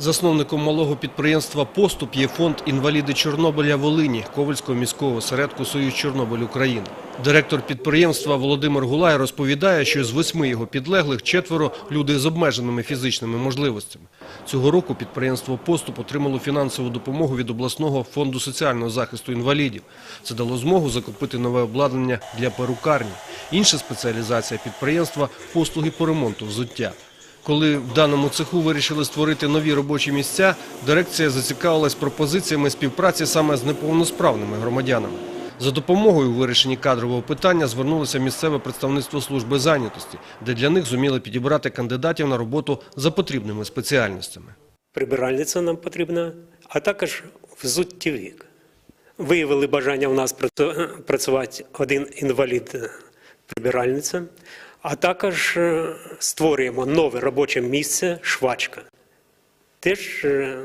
Засновником малого підприємства «Поступ» є фонд «Інваліди Чорнобиля Волині» Ковальського міського осередку «Союз Чорнобиль України». Директор підприємства Володимир Гулай розповідає, що з восьми його підлеглих четверо – люди з обмеженими фізичними можливостями. Цього року підприємство «Поступ» отримало фінансову допомогу від обласного фонду соціального захисту інвалідів. Це дало змогу закупити нове обладнання для перукарні. Інша спеціалізація підприємства – послуги по ремонту взуття. Коли в даному цеху вирішили створити нові робочі місця, дирекція зацікавилась пропозиціями співпраці саме з неповносправними громадянами. За допомогою у кадрового питання звернулося місцеве представництво служби зайнятості, де для них зуміли підібрати кандидатів на роботу за потрібними спеціальностями. прибиральниця нам потрібна, а також взуттєвік. Виявили бажання у нас працю- працювати один інвалід прибиральниця, а також е, створюємо нове робоче місце швачка. Теж е,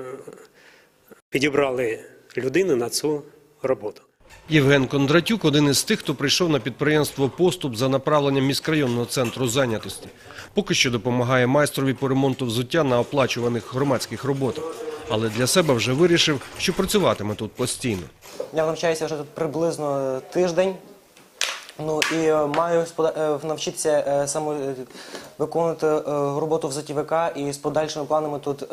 підібрали людину на цю роботу. Євген Кондратюк – один із тих, хто прийшов на підприємство «Поступ» за направленням міськрайонного центру зайнятості. Поки що допомагає майстрові по ремонту взуття на оплачуваних громадських роботах. Але для себе вже вирішив, що працюватиме тут постійно. Я навчаюся вже тут приблизно тиждень. Ну і е, маю е, навчитися е, саме виконувати роботу в затівика і з подальшими планами тут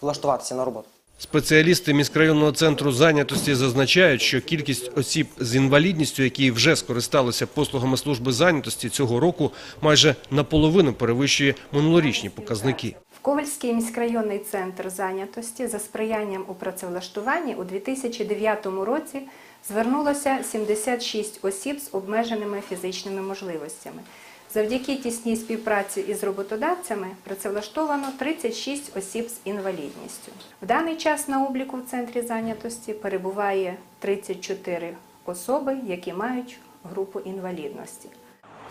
влаштуватися на роботу. Спеціалісти міськрайонного центру зайнятості зазначають, що кількість осіб з інвалідністю, які вже скористалися послугами служби зайнятості цього року, майже наполовину перевищує минулорічні показники. Ковальський міськрайонний центр зайнятості за сприянням у працевлаштуванні у 2009 році звернулося 76 осіб з обмеженими фізичними можливостями. Завдяки тісній співпраці із роботодавцями працевлаштовано 36 осіб з інвалідністю. В даний час на обліку в центрі зайнятості перебуває 34 особи, які мають групу інвалідності.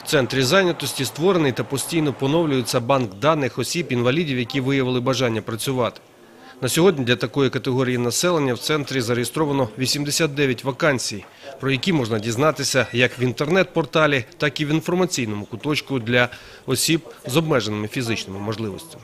В центрі зайнятості створений та постійно поновлюється банк даних осіб інвалідів, які виявили бажання працювати. На сьогодні для такої категорії населення в центрі зареєстровано 89 вакансій, про які можна дізнатися як в інтернет-порталі, так і в інформаційному куточку для осіб з обмеженими фізичними можливостями.